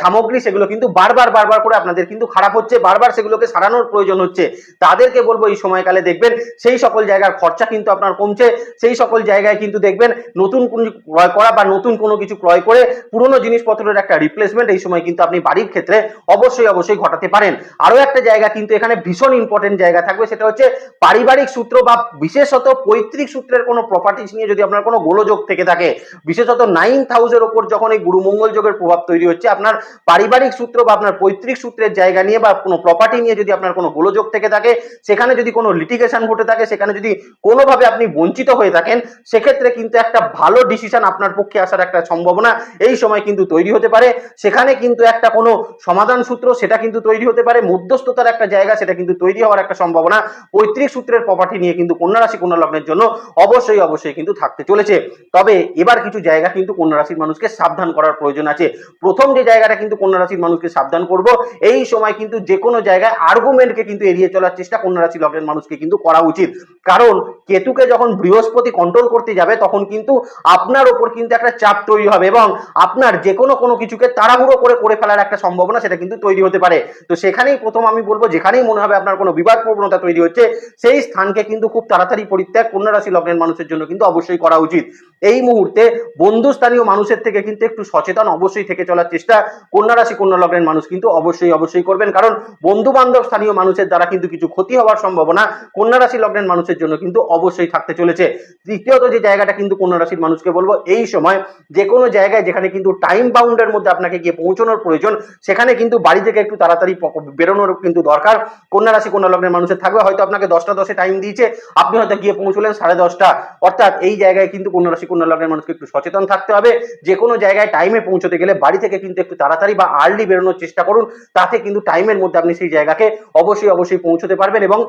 সামগ্রী সেগুলো কিন্তু বারবার বারবার করে আপনাদের কিন্তু খারাপ হচ্ছে, বারবার সেগুলোকে সারানোর প্রয়োজন হচ্ছে। তাদেরকে বলব এই সময়কালে দেখবেন সেই সকল জায়গার খরচা কিন্তু আপনার কমছে, সেই সকল জায়গায় কিন্তু দেখবেন নতুন কোনো ক্রয় করা বা নতুন কোনো কিছু ক্রয় করে পুরনো জিনিসপত্রের একটা রিপ্লেসমেন্ট এই সময় কিন্তু আপনি বাড়ির ক্ষেত্রে অবশ্যই অবশ্যই ঘটাতে পারেন। আরও একটা জায়গা কিন্তু এখানে ভীষণ ইম্পর্টেন্ট জায়গা থাকবে, সেটা হচ্ছে পারিবারিক সূত্র বা বিশেষত পৈতৃক সূত্রের কোনো প্রপার্টিস নিয়ে যদি আপনার কোনো গোলযোগ থেকে থাকে, বিশেষত নাইন হাউসের ওপর যখন এই গুরুমঙ্গল যোগের প্রভাব তৈরি হচ্ছে, আপনার পারিবারিক সূত্র বা আপনার পৈতৃক সূত্রের জায়গা নিয়ে বা কোনো প্রপার্টি নিয়ে যদি আপনার কোনো গোলযোগ থেকে থাকে, সেখানে যদি কোনো লিটিগেশন ঘটে থাকে, সেখানে যদি কোনোভাবে আপনি বঞ্চিত হয়ে থাকেন, সেক্ষেত্রে কিন্তু একটা ভালো ডিসিশন আপনার পক্ষে আসার একটা সম্ভাবনা এই সময় কিন্তু তৈরি হতে পারে। সেখানে কিন্তু একটা কোনো সমাধান সূত্র সেটা কিন্তু তৈরি হতে পারে, মধ্যস্থতার একটা জায়গা সেটা কিন্তু তৈরি হওয়ার একটা সম্ভাবনা, পৈতৃক সূত্রের প্রপার্টি নিয়ে কিন্তু কন্যা রাশি কন্যা লগ্নের জন্য অবশ্যই অবশ্যই। কিন্তু থাকতে চলেছে। তবে এবার কিছু জায়গা কিন্তু কন্যা রাশির মানুষকে সাবধান করার প্রয়োজন আছে। প্রথম যে জায়গাটা কিন্তু কন্যা রাশির মানুষকে সাবধান করব, এই সময় কিন্তু যে কোনো জায়গায় আর্গুমেন্টকে কিন্তু এড়িয়ে চলার চেষ্টা কন্যা রাশি লগ্নের মানুষকে কিন্তু করা উচিত। কারণ কেতুকে যখন বৃহস্পতি কন্ট্রোল করতে যাবে, তখন কিন্তু আপনার ওপর কিন্তু একটা চাপ তৈরি হবে এবং আপনার যে কোনো কোনো কিছুকে তাড়াহুড়ো করে করে ফেলার একটা সম্ভাবনা সেটা কিন্তু তৈরি হতে পারে। তো সেখানেই প্রথম আমি বলব, যেখানেই মনে হবে আপনার কোনো বিবাদ প্রবণতা তৈরি হচ্ছে, সেই স্থানকে কিন্তু খুব তাড়াতাড়ি পরিত্যাগ কন্যা রাশি লগ্নের মানুষের জন্য কিন্তু অবশ্যই করা উচিত। এই মুহূর্তে বন্ধুস্থানীয় মানুষের থেকে কিন্তু একটু সচেতন অবশ্যই থেকে চলার চেষ্টা কন্যা রাশি, কন্যা লগ্নের মানুষ কিন্তু অবশ্যই অবশ্যই করবেন। কারণ বন্ধু বান্ধব স্থানীয় মানুষের দ্বারা কিন্তু কিছু ক্ষতি হওয়ার সম্ভাবনা কন্যা রাশি, লগ্নের মানুষের জন্য কিন্তু অবশ্যই থাকতে চলেছে। তৃতীয়ত যে জায়গাটা কিন্তু কন্যা রাশির মানুষকে বলব, এই সময় যে কোনো জায়গায় যেখানে কিন্তু টাইম বাউন্ডের মধ্যে আপনাকে গিয়ে পৌঁছানোর প্রয়োজন, সেখানে কিন্তু বাড়ি থেকে একটু তাড়াতাড়ি বেরোনোর কিন্তু দরকার। কন্যা রাশি, কন্যা লগ্নের মানুষের থাকবে, হয়তো আপনাকে দশটা, দশে টাইম দিয়েছে, আপনি হয়তো গিয়ে পৌঁছলেন সাড়ে দশটা। অর্থাৎ এই জায়গায় কিন্তু কন্যা রাশি কন্যা লগ্নের মানুষকে একটু সচেতন থাকতে হবে। যে কোনো জায়গায় টাইমে পৌঁছতে গেলে বাড়ি থেকে কিন্তু একটু তাড়াতাড়ি বা আর্লি বেরোনোর চেষ্টা করুন। তাতে কিন্তু টাইমের মধ্যে আপনি সেই জায়গাকে অবশ্যই অবশ্যই পৌঁছতে পারবেন এবং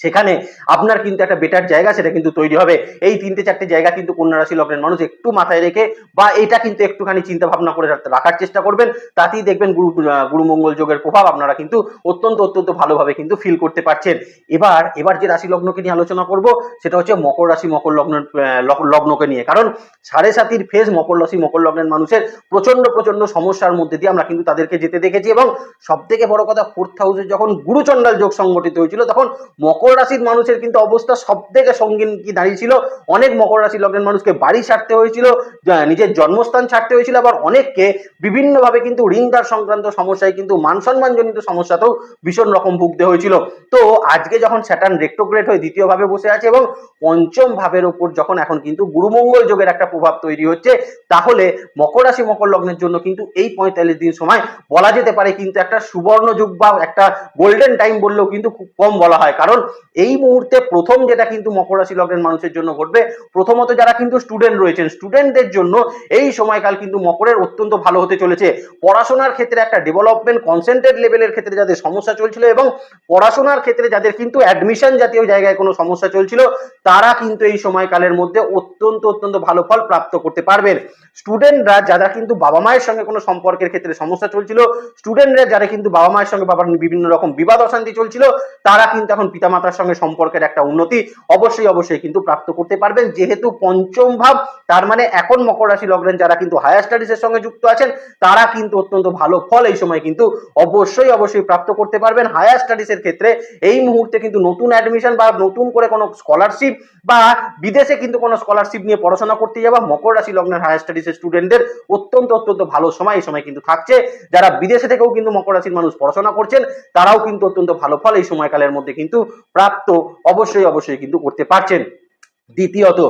সেখানে আপনার কিন্তু একটা বেটার জায়গা সেটা কিন্তু তৈরি হবে। এই তিনটে চারটে জায়গা কিন্তু কন্যা রাশি লগ্নের মানুষ একটু মাথায় রেখে বা এটা কিন্তু একটুখানি চিন্তা ভাবনা করে রাখার চেষ্টা করবেন। তাতেই দেখবেন গুরু গুরুমঙ্গল যোগের প্রভাব আপনারা কিন্তু অত্যন্ত অত্যন্ত ভালোভাবে কিন্তু ফিল করতে পারছেন। এবার এবার যে রাশি লগ্নকে নিয়ে আলোচনা করব, সেটা হচ্ছে মকর রাশি, মকর লগ্ন লগ্নকে নিয়ে। কারণ সাড়ে সাতির ফেজ মকর রাশি, মকর লগ্নের মানুষের প্রচণ্ড প্রচণ্ড সমস্যার মধ্যে দিয়ে আমরা কিন্তু তাদেরকে যেতে দেখেছি এবং সব থেকে বড় কথা ফোর্থ হাউসে যখন গুরুচণ্ডাল যোগ সংগঠিত হয়েছিল, তখন মকর রাশির মানুষের কিন্তু অবস্থা সব থেকে সঙ্গীন কি দাঁড়িয়েছিল অনেক মকর রাশি লগ্নের মানুষকে বাড়ি ছাড়তে হয়েছিল নিজের জন্মস্থান ছাড়তে হয়েছিল, আবার অনেককে বিভিন্নভাবে কিন্তু ঋণদার সংক্রান্ত সমস্যায় কিন্তু মান সম্মানজনিত সমস্যাতেও ভীষণ রকম ভুগতে হয়েছিল। তো আজকে যখন স্যাটার্ন রেক্টোগ্রেড হয়ে দ্বিতীয়ভাবে বসে আছে এবং পঞ্চম ভাবের ওপর যখন এখন কিন্তু গুরুমঙ্গল যোগের একটা প্রভাব তৈরি হচ্ছে, তাহলে মকর রাশি, মকর লগ্নের জন্য কিন্তু এই পঁয়তাল্লিশ দিন সময় বলা যেতে পারে কিন্তু একটা সুবর্ণ যুগ বা একটা গোল্ডেন টাইম বললেও কিন্তু খুব কম বলা হয়। কারণ এই মুহূর্তে প্রথম যেটা কিন্তু মকর রাশি লগ্নের মানুষের জন্য ঘটবে, প্রথমত যারা কিন্তু স্টুডেন্ট রয়েছেন স্টুডেন্টদের জন্য এই সময়কাল কিন্তু মকরের অত্যন্ত ভালো হতে চলেছে। পড়াশোনার ক্ষেত্রে একটা ডেভেলপমেন্ট কনসেন্ট্রেট লেভেলের ক্ষেত্রে যাদের সমস্যা চলছিল এবং পড়াশোনার ক্ষেত্রে যাদের কিন্তু অ্যাডমিশন জাতীয় জায়গায় কোনো সমস্যা চলছিল, তারা কিন্তু এই সময়কালের মধ্যে অত্যন্ত অত্যন্ত ভালো ফল প্রাপ্ত করতে পারবেন। স্টুডেন্টরা যারা কিন্তু বাবা মায়ের সঙ্গে কোনো সম্পর্কের ক্ষেত্রে সমস্যা চলছিল স্টুডেন্টরা যারা কিন্তু বাবা মায়ের সঙ্গে বাবার বিভিন্ন রকম বিবাদ অশান্তি চলছিল, তারা কিন্তু এখন পিতামাতার সঙ্গে সম্পর্কের একটা উন্নতি অবশ্যই অবশ্যই কিন্তু প্রাপ্ত করতে পারবেন। যেহেতু পঞ্চম ভাব, তার মানে এখন মকর রাশি লগ্নের যারা কিন্তু হায়ার স্টাডিজের সঙ্গে যুক্ত আছেন, তারা কিন্তু অত্যন্ত ভালো ফল এই সময় কিন্তু অবশ্যই অবশ্যই প্রাপ্ত করতে পারবেন। হায়ার স্টাডিজের ক্ষেত্রে এই মুহূর্তে কিন্তু নতুন অ্যাডমিশন বা নতুন করে কোনো স্কলারশিপ বা বিদেশে কিন্তু কোনো স্কলারশিপ নিয়ে পড়াশোনা করতে যাওয়া মকর রাশি লগ্নের হায়ার স্টাডিজের স্টুডেন্টদের অত্যন্ত অত্যন্ত ভালো সময় এই সময় কিন্তু থাকছে। যারা বিদেশে থেকেও কিন্তু মকর রাশির মানুষ পড়াশোনা করছেন, তারাও কিন্তু অত্যন্ত ভালো ফল এই সময়কালের মধ্যে কিন্তু প্রাপ্ত অবশ্যই অবশ্যই কিন্তু করতে পারছেন। দ্বিতীয়ত,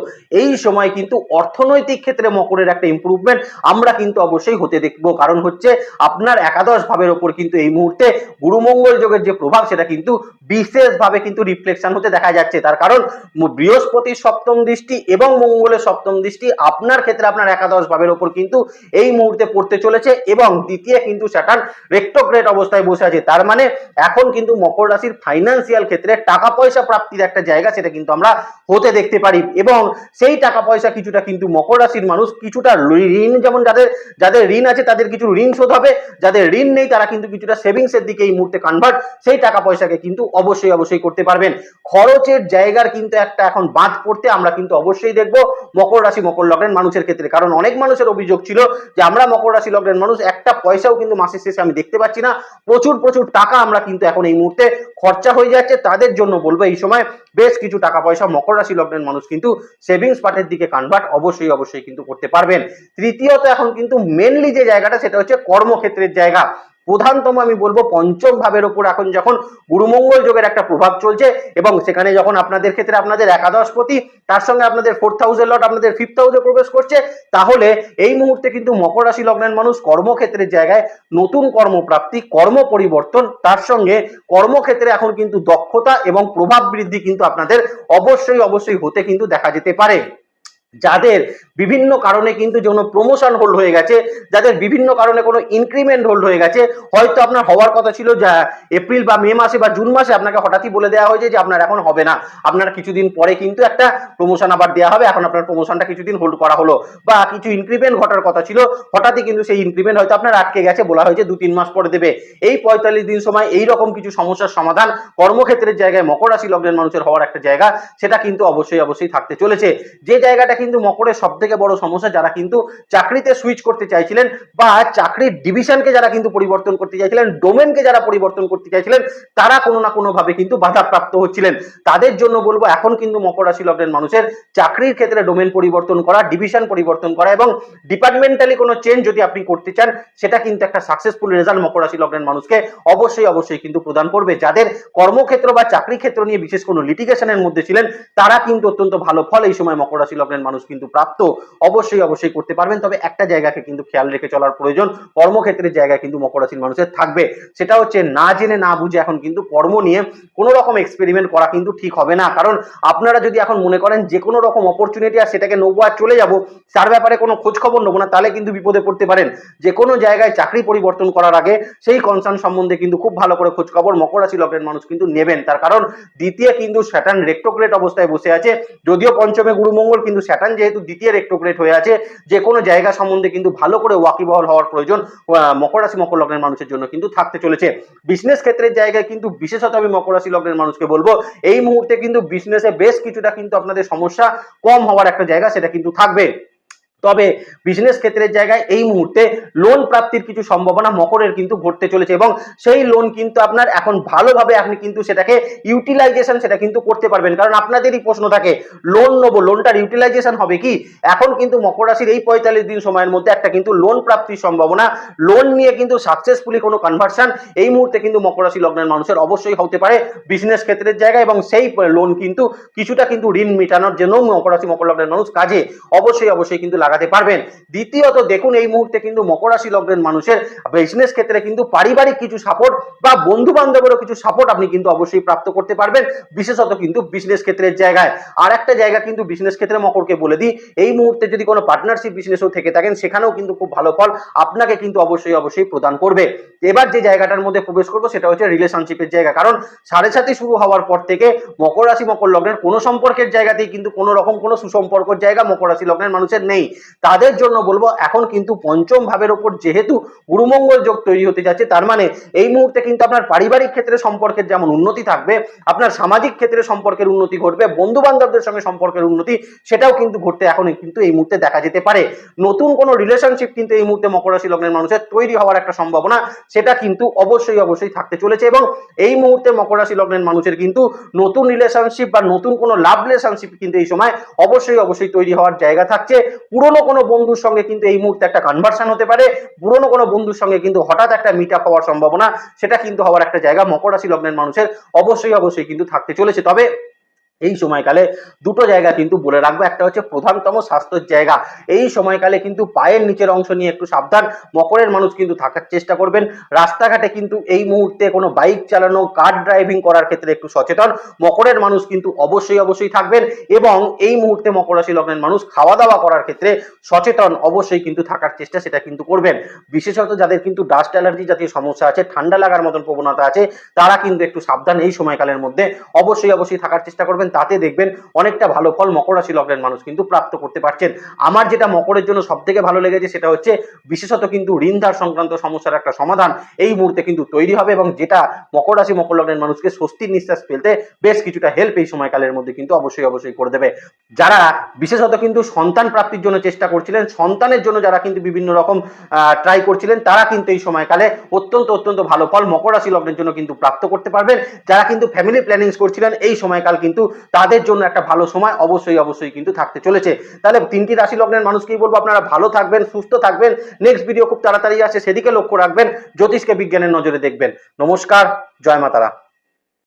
এই সময় কিন্তু অর্থনৈতিক ক্ষেত্রে মকরের একটা ইম্প্রুভমেন্ট আমরা কিন্তু অবশ্যই হতে দেখব। কারণ হচ্ছে, আপনার একাদশ ভাবের ওপর কিন্তু এই মুহূর্তে গুরুমঙ্গল যোগের যে প্রভাব, সেটা কিন্তু বিশেষভাবে কিন্তু রিফ্লেকশন হতে দেখা যাচ্ছে। তার কারণ, বৃহস্পতির সপ্তম দৃষ্টি এবং মঙ্গলের সপ্তম দৃষ্টি আপনার ক্ষেত্রে আপনার একাদশ ভাবের ওপর কিন্তু এই মুহূর্তে পড়তে চলেছে এবং দ্বিতীয় কিন্তু স্যাটার্ন রেক্টোগ্রেট অবস্থায় বসে আছে। তার মানে এখন কিন্তু মকর রাশির ফাইন্যান্সিয়াল ক্ষেত্রে টাকা পয়সা প্রাপ্তির একটা জায়গা, সেটা কিন্তু আমরা হতে দেখতে পারি এবং সেই টাকা পয়সা কিছুটা কিন্তু মকর রাশির মানুষ কিছুটা ঋণ, যেমন যাদের যাদের ঋণ আছে তাদের কিছু ঋণ শোধ হবে, যাদের ঋণ নেই তারা কিন্তু কিছুটা সেভিংস এর দিকে এই মুহূর্তে কনভার্ট সেই টাকা পয়সাকে কিন্তু অবশ্যই অবশ্যই করতে পারবেন। খরচের জায়গার কিন্তু একটা এখন বাঁধ পড়তে আমরা কিন্তু অবশ্যই দেখব মকর রাশি, মকর লগ্নের মানুষের ক্ষেত্রে। কারণ অনেক মানুষের অভিযোগ ছিল যে আমরা মকর রাশি লগ্নের মানুষ, একটা পয়সাও কিন্তু মাসের শেষে আমি দেখতে পাচ্ছি না। প্রচুর প্রচুর টাকা আমরা কিন্তু এখন এই মুহূর্তে খরচা হয়ে যাচ্ছে। তাদের জন্য বলব এই সময় বেশ কিছু টাকা পয়সা মকর রাশি লগ্নের মানুষ কিন্তু সেভিংস পার্টের দিকে কনভার্ট অবশ্যই অবশ্যই কিন্তু করতে পারবেন। তৃতীয়ত এখন কিন্তু মেনলি যে জায়গাটা, সেটা হচ্ছে কর্মক্ষেত্রের জায়গা। প্রধানতম আমি বলব পঞ্চম ভাবের ওপর এখন যখন গুরুমঙ্গল যোগের একটা প্রভাব চলছে এবং সেখানে যখন আপনাদের ক্ষেত্রে আপনাদের একাদশ একাদশপতি তার সঙ্গে আপনাদের ফোর্থ হাউসের লট আপনাদের ফিফথ হাউসে প্রবেশ করছে, তাহলে এই মুহূর্তে কিন্তু মকর রাশি লগ্নের মানুষ কর্মক্ষেত্রের জায়গায় নতুন কর্মপ্রাপ্তি, কর্ম পরিবর্তন, তার সঙ্গে কর্মক্ষেত্রে এখন কিন্তু দক্ষতা এবং প্রভাব বৃদ্ধি কিন্তু আপনাদের অবশ্যই অবশ্যই হতে কিন্তু দেখা যেতে পারে। যাদের বিভিন্ন কারণে কিন্তু কোনো প্রমোশন হোল্ড হয়ে গেছে, যাদের বিভিন্ন কারণে কোনো ইনক্রিমেন্ট হোল্ড হয়ে গেছে, হয়তো আপনার হওয়ার কথা ছিল যা এপ্রিল বা মে মাসে বা জুন মাসে আপনাকে হঠাৎই বলে দেওয়া হয়েছে যে আপনার এখন হবে না। আপনার কিছুদিন পরে কিন্তু একটা প্রমোশন আবার দেওয়া হবে, এখন আপনার প্রমোশনটা কিছুদিন হোল্ড করা হলো। বা কিছু ইনক্রিমেন্ট ঘটার কথা ছিল, হঠাৎই কিন্তু সেই ইনক্রিমেন্ট হয়তো আপনার আটকে গেছে বলা হয়েছে দু তিন মাস পরে দেবে। এই পঁয়তাল্লিশ দিন সময় এই রকম কিছু সমস্যার সমাধান কর্মক্ষেত্রের জায়গায় মকর রাশি লগ্নের মানুষের হওয়ার একটা জায়গা, সেটা কিন্তু অবশ্যই অবশ্যই থাকতে চলেছে। যে জায়গাটা কিন্তু মকরের সব থেকে বড় সমস্যা, যারা কিন্তু চাকরিতে সুইচ করতে চাইছিলেন বা চাকরির ডিভিশনকে যারা কিন্তু পরিবর্তন করতে চাইছিলেন ডোমেনকে যারা পরিবর্তন করতে চাইছিলেন, তারা কোনো না কোনো ভাবে কিন্তু বাধাপ্রাপ্ত হচ্ছিলেন। তাদের জন্য বলব, এখন কিন্তু মকর রাশি লগ্নের মানুষের চাকরির ক্ষেত্রে ডোমেন পরিবর্তন করা ডিভিশন পরিবর্তন করা এবং ডিপার্টমেন্টালি কোনো চেঞ্জ যদি আপনি করতে চান, সেটা কিন্তু একটা সাকসেসফুল রেজাল্ট মকর রাশি লগ্নের মানুষকে অবশ্যই অবশ্যই কিন্তু প্রদান করবে। যাদের কর্মক্ষেত্র বা চাকরি ক্ষেত্র নিয়ে বিশেষ কোনো লিটিগেশনের মধ্যে ছিলেন, তারা কিন্তু অত্যন্ত ভালো ফল এই সময় মকর রাশি লগ্নের মানুষ কিন্তু প্রাপ্ত। অবশ্যই অবশ্যই করতে পারবেন। তবে একটা জায়গাকে কিন্তু খেয়াল রেখে চলার প্রয়োজন, কর্মক্ষেত্রের জায়গায় কিন্তু মকর রাশির মানুষের থাকবে। সেটা হচ্ছে, না জেনে, না বুঝে এখন কিন্তু কর্ম নিয়ে কোনো রকম এক্সপেরিমেন্ট করা কিন্তু ঠিক হবে না। কারণ আপনারা যদি এখন মনে করেন যে কোনো রকম অপরচুনিটি আর সেটাকে নেব আর চলে যাব, তার ব্যাপারে কোনো খোঁজ খবর নেব না, তাহলে কিন্তু বিপদে পড়তে পারেন। যে কোনো জায়গায় চাকরি পরিবর্তন করার আগে সেই কনসার্ন সম্বন্ধে কিন্তু খুব ভালো করে খোঁজ খবর মকর রাশি লগ্নের মানুষ কিন্তু নেবেন। তার কারণ দ্বিতীয় কিন্তু স্যাটার্ন রেক্টোগ্রেট অবস্থায় বসে আছে। যদিও পঞ্চমে গুরুমঙ্গল, কিন্তু স্যাটার্ন যেহেতু দ্বিতীয় রেক্টোগ্রেট হয়ে আছে। যে কোনো জায়গা সম্বন্ধে কিন্তু ভালো করে ওয়াকিবহল হওয়ার প্রয়োজন মকর রাশি, মকর লগ্নের মানুষের জন্য কিন্তু থাকতে চলেছে। বিজনেস ক্ষেত্রের জায়গায় কিন্তু বিশেষত আমি মকর রাশি, লগ্নের মানুষকে বলব, এই মুহূর্তে কিন্তু বিজনেসে বেশ কিছুটা কিন্তু আপনাদের সমস্যা কম হওয়ার একটা জায়গা সেটা কিন্তু থাকবে। তবে বিজনেস ক্ষেত্রের জায়গায় এই মুহূর্তে লোন প্রাপ্তির কিছু সম্ভাবনা মকরের কিন্তু ঘটতে চলেছে এবং সেই লোন কিন্তু আপনার এখন ভালোভাবে আপনি কিন্তু সেটাকে ইউটিলাইজেশন সেটা কিন্তু করতে পারবেন। কারণ আপনাদেরই প্রশ্ন থাকে লোন নেব লোনটার ইউটিলাইজেশন হবে কি? এখন কিন্তু মকর রাশির এই পঁয়তাল্লিশ দিন সময়ের মধ্যে একটা কিন্তু লোন প্রাপ্তির সম্ভাবনা লোন নিয়ে কিন্তু সাকসেসফুলি কোনো কনভার্সন এই মুহূর্তে কিন্তু মকর রাশি লগ্নের মানুষের অবশ্যই হতে পারে বিজনেস ক্ষেত্রের জায়গায় এবং সেই লোন কিন্তু কিছুটা কিন্তু ঋণ মেটানোর জন্য মকর রাশি, মকর লগ্নের মানুষ কাজে অবশ্যই অবশ্যই কিন্তু লাগাতে পারবেন। দ্বিতীয়ত দেখুন, এই মুহূর্তে কিন্তু মকর রাশি লগ্নের মানুষের বিজনেস ক্ষেত্রে কিন্তু পারিবারিক কিছু সাপোর্ট বা বন্ধু বান্ধবেরও কিছু সাপোর্ট আপনি কিন্তু অবশ্যই প্রাপ্ত করতে পারবেন, বিশেষত কিন্তু বিজনেস ক্ষেত্রের জায়গায়। আর একটা জায়গা কিন্তু বিজনেস ক্ষেত্রে মকরকে বলে দিই, এই মুহূর্তে যদি কোনো পার্টনারশিপ বিজনেসও থেকে থাকেন, সেখানেও কিন্তু খুব ভালো ফল আপনাকে কিন্তু অবশ্যই অবশ্যই প্রদান করবে। এবার যে জায়গাটার মধ্যে প্রবেশ করব, সেটা হচ্ছে রিলেশনশিপের জায়গা। কারণ সাড়ে সাথে শুরু হওয়ার পর থেকে মকর রাশি, মকর লগ্নের কোনো সম্পর্কের জায়গাতেই কিন্তু কোনো রকম কোনো সুসম্পর্কের জায়গা মকর রাশি লগ্নের মানুষের নেই। তাদের জন্য বলব, এখন কিন্তু পঞ্চম ভাবের ওপর যেহেতু গুরুমঙ্গল যোগ তৈরি হতে যাচ্ছে, তার মানে এই মুহূর্তে কিন্তু আপনার পারিবারিক ক্ষেত্রে সম্পর্কের যেমন উন্নতি থাকবে, আপনার সামাজিক ক্ষেত্রে সম্পর্কের উন্নতি ঘটবে বন্ধু বান্ধবদের সঙ্গে সম্পর্কের উন্নতি, সেটাও কিন্তু ঘটতে এখন কিন্তু এই মুহূর্তে দেখা যেতে পারে। নতুন কোনো রিলেশনশিপ কিন্তু এই মুহূর্তে মকর রাশি লগ্নের মানুষের তৈরি হওয়ার একটা সম্ভাবনা, সেটা কিন্তু অবশ্যই অবশ্যই থাকতে চলেছে এবং এই মুহূর্তে মকর রাশি লগ্নের মানুষের কিন্তু নতুন রিলেশনশিপ বা নতুন কোনো লাভ রিলেশনশিপ কিন্তু এই সময় অবশ্যই অবশ্যই তৈরি হওয়ার জায়গা থাকছে। পুরনো কোনো বন্ধুর সঙ্গে কিন্তু এই মুহূর্তে একটা কনভার্সন হতে পারে, পুরনো কোনো বন্ধুর সঙ্গে কিন্তু হঠাৎ একটা মিট আপ হওয়ার সম্ভাবনা, সেটা কিন্তু হওয়ার একটা জায়গা। মকর রাশি লগ্নের মানুষের অবশ্যই অবশ্যই কিন্তু থাকতে চলেছে। তবে এই সময়কালে দুটো জায়গা কিন্তু বলে রাখব। একটা হচ্ছে প্রধানতম স্বাস্থ্যের জায়গা। এই সময়কালে কিন্তু পায়ের নিচের অংশ নিয়ে একটু সাবধান। মকরের মানুষ কিন্তু থাকার চেষ্টা করবেন। রাস্তাঘাটে কিন্তু এই মুহূর্তে কোনো বাইক চালানো, কার ড্রাইভিং করার ক্ষেত্রে একটু সচেতন। মকরের মানুষ কিন্তু অবশ্যই অবশ্যই থাকবেন এবং এই মুহূর্তে মকর রাশি লগ্নের মানুষ খাওয়া দাওয়া করার ক্ষেত্রে সচেতন অবশ্যই কিন্তু থাকার চেষ্টা সেটা কিন্তু করবেন। বিশেষত যাদের কিন্তু ডাস্ট অ্যালার্জি জাতীয় সমস্যা আছে, ঠান্ডা লাগার মতন প্রবণতা আছে, তারা কিন্তু একটু সাবধান এই সময়কালের মধ্যে অবশ্যই অবশ্যই থাকার চেষ্টা করবেন। তাতে দেখবেন অনেকটা ভালো ফল মকর রাশি লগ্নের মানুষ কিন্তু প্রাপ্ত করতে পারছেন। আমার যেটা মকরের জন্য সব থেকে ভালো লেগেছে সেটা হচ্ছে, বিশেষত কিন্তু ঋণধার সংক্রান্ত সমস্যার একটা সমাধান এই মুহূর্তে কিন্তু তৈরি হবে এবং যেটা মকর রাশি, মকর লগ্নের মানুষকে স্বস্তির নিঃশ্বাস ফেলতে বেশ কিছুটা হেল্প এই সময়কালের মধ্যে কিন্তু অবশ্যই অবশ্যই করে দেবে। যারা বিশেষত কিন্তু সন্তান প্রাপ্তির জন্য চেষ্টা করছিলেন, সন্তানের জন্য যারা কিন্তু বিভিন্ন রকম ট্রাই করছিলেন, তারা কিন্তু এই সময়কালে অত্যন্ত অত্যন্ত ভালো ফল মকর রাশি লগ্নের জন্য কিন্তু প্রাপ্ত করতে পারবেন। যারা কিন্তু ফ্যামিলি প্ল্যানিংস করছিলেন, এই সময়কাল কিন্তু তাদের জন্য একটা ভালো সময় অবশ্যই অবশ্যই কিন্তু থাকতে চলেছে। তাহলে তিনটি রাশি লগ্নের মানুষকেই বলব? আপনারা ভালো থাকবেন, সুস্থ থাকবেন। নেক্সট ভিডিও খুব তাড়াতাড়ি আসে, সেদিকে লক্ষ্য রাখবেন। জ্যোতিষকে বিজ্ঞানের নজরে দেখবেন। নমস্কার, জয় মাতারা।